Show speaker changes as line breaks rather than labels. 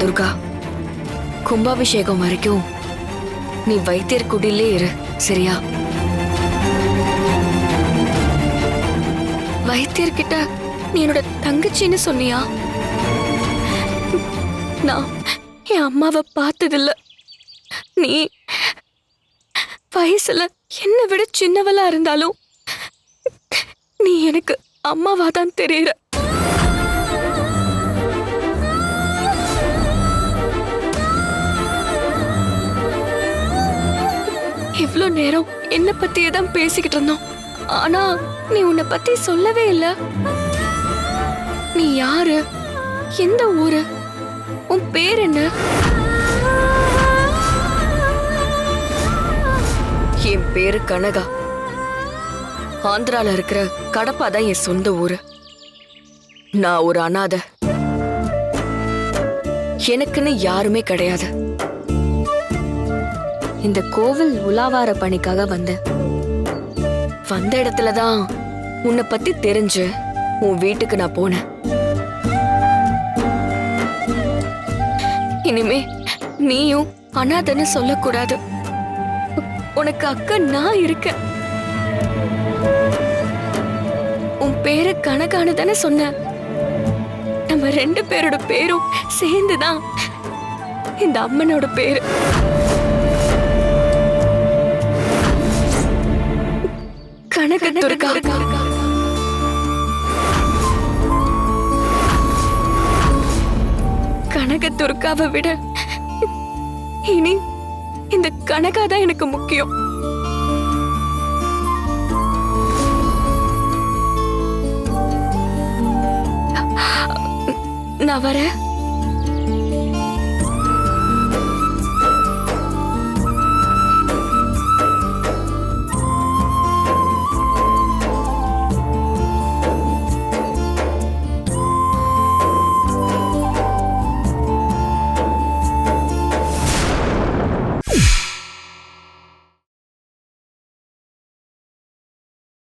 துர்கா கும்பாபிஷேகம் வரைக்கும் நீ வைத்தியர் குடிலே இரு சரியா? வைத்தியர்கிட்ட நீ என்னோட தங்கச்சின்னு சொன்னியா? நான் என் அம்மாவை பார்த்ததில்ல. நீ வயசுல என்னை விட சின்னவளா இருந்தாலும் நீ எனக்கு அம்மாவா தான் தெரியற. இவ்ளோ நேரம் என்ன பத்தியே தான் பேசிக்கிட்டு இருந்தோம். ஆனா நீ உன்னை பத்தி சொல்லவே இல்ல. நீ யாரு? எந்த ஊரு? உன் பேர் என்ன? என் பேரு கனகா. ஆந்திரால இருக்கிற கடப்பா தான் என் சொந்த ஊரு. நான் ஒரு அனாதை. எனக்குன்னு யாருமே கிடையாது. இந்த கோவில் உலாவார பணிக்காக வந்தேன் வந்த இடத்துல தான் உன்னை பத்தி தெரிஞ்சு உன் வீட்டுக்கு நான் போனேன். இனிமே நீயும் அனாதைன்னு சொல்லக்கூடாது. உனக்கு அக்கா நான் இருக்கேன். உன் பேரு கணக்கானு தானே சொன்ன நம்ம ரெண்டு பேரோட பேரும் சேர்ந்துதான் இந்த அம்மனோட பேரு. துர்கா கனக துர்காவை விட இனி இந்த கனகா தான் எனக்கு முக்கியம். நான் வரேன்.